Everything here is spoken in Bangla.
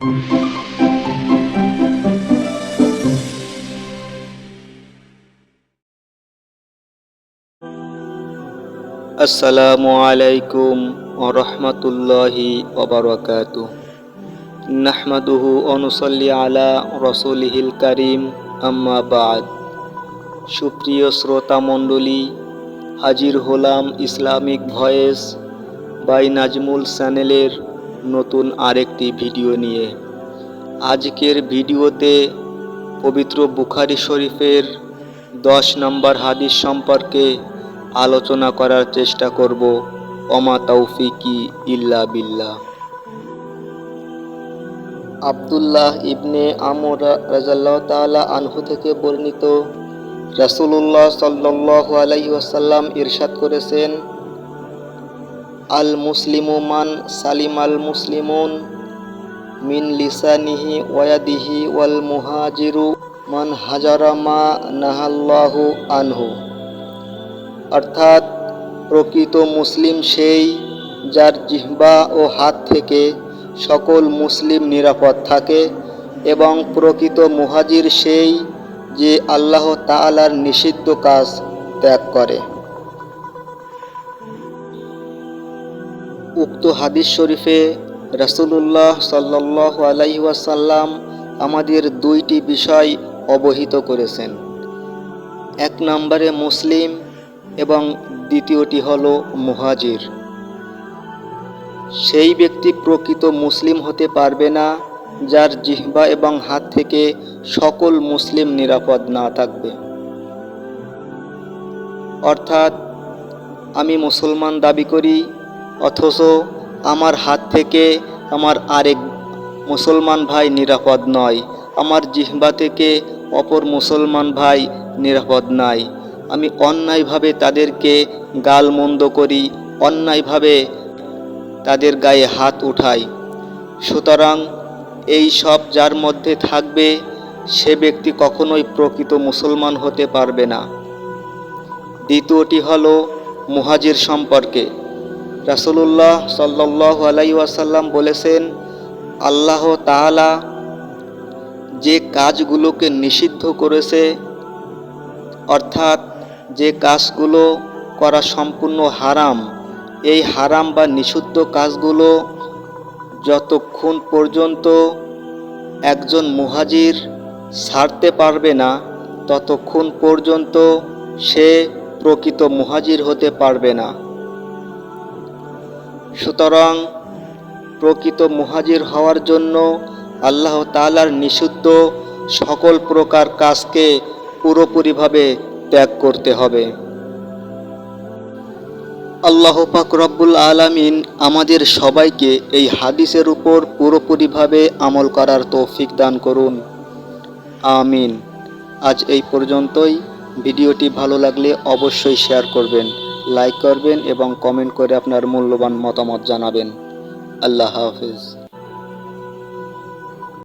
আসসালামু আলাইকুম ওরহমতুল্লাহি ওবরাকাত নাহমাদুহু অনুসল্লি আলা রসুলিহিল করিম, আম্মা বাদ। সুপ্রিয় শ্রোতা মণ্ডলী, হাজির হলাম ইসলামিক ভয়েস বাই নাজমুল চ্যানেলের নতুন আরেকটি ভিডিও নিয়ে। আজকের ভিডিওতে পবিত্র বুখারি শরীফের দশ নম্বর হাদিস সম্পর্কে আলোচনা করার চেষ্টা করব। অমা তৌফিকি ইল্লা বিল্লাহ। আবদুল্লাহ ইবনে আমর রাজাল্লাহ তাআলা আনহু থেকে বর্ণিত রাসূলুল্লাহ সাল্লাল্লাহু আলাইহি ওয়াসাল্লাম ইরশাদ করেছেন আল মুসলিমু মান সালিম আল মুসলিমুন মিন লিসানিহি ওয়াদিহি ওয়াল মুহাজিরু মান হাজারা মা নাহাল্লাহু আনহু। অর্থাৎ প্রকৃত মুসলিম সেই যার জিহ্বা ও হাত থেকে সকল মুসলিম নিরাপদ থাকে এবং প্রকৃত মুহাজির সেই যে আল্লাহ তাআলার নিষিদ্ধ কাজ ত্যাগ করে। উক্ত হাদিস শরীফে রাসূলুল্লাহ সাল্লাহ আলাইহি ওয়াসাল্লাম আমাদের দুইটি বিষয় অবহিত করেছেন। এক নম্বরে মুসলিম এবং দ্বিতীয়টি হল মুহাজির। সেই ব্যক্তি প্রকৃত মুসলিম হতে পারবে না, যার জিহ্বা এবং হাত থেকে সকল মুসলিম নিরাপদ না থাকবে। অর্থাৎ আমি মুসলমান দাবি করি অথচ আমার হাত থেকে আমার আরেক মুসলমান ভাই নিরাপদ নয়। আমার জিহ্বা থেকে অপর মুসলমান ভাই নিরাপদ নাই। আমি অন্যায়ভাবে তাদেরকে গালমন্দ করি, অন্যায়ভাবে তাদের গায়ে হাত উঠাই। সুতরাং এই সব যার মধ্যে থাকবে, সে ব্যক্তি কখনোই প্রকৃত মুসলমান হতে পারবে না। দ্বিতীয়টি হল মুহাজির সম্পর্কে। রাসূলুল্লাহ সাল্লাহ আলাই বলেছেন, আল্লাহ তাআলা যে কাজগুলোকে নিষিদ্ধ করেছে, অর্থাৎ যে কাজগুলো করা সম্পূর্ণ হারাম, এই হারাম বা নিষিদ্ধ কাজগুলো যতক্ষণ পর্যন্ত একজন মুহাজির ছাড়তে পারবে না, ততক্ষণ পর্যন্ত সে প্রকৃত মুহাজির হতে পারবে না। সুতরাং প্রকৃত মুহাজির হওয়ার জন্য আল্লাহ তালার নিষিদ্ধ সকল প্রকার কাজকে পুরোপুরিভাবে ত্যাগ করতে হবে। আল্লাহ পাক রব্বুল আলামিন আমাদের সবাইকে এই হাদিসের উপর পুরোপুরিভাবে আমল করার তৌফিক দান করুন। আমিন। আজ এই পর্যন্তই। ভিডিওটি ভালো লাগলে অবশ্যই শেয়ার করবেন। লাইক করবেন এবং কমেন্ট করে আপনার মূল্যবান মতামত জানাবেন। আল্লাহ হাফিজ।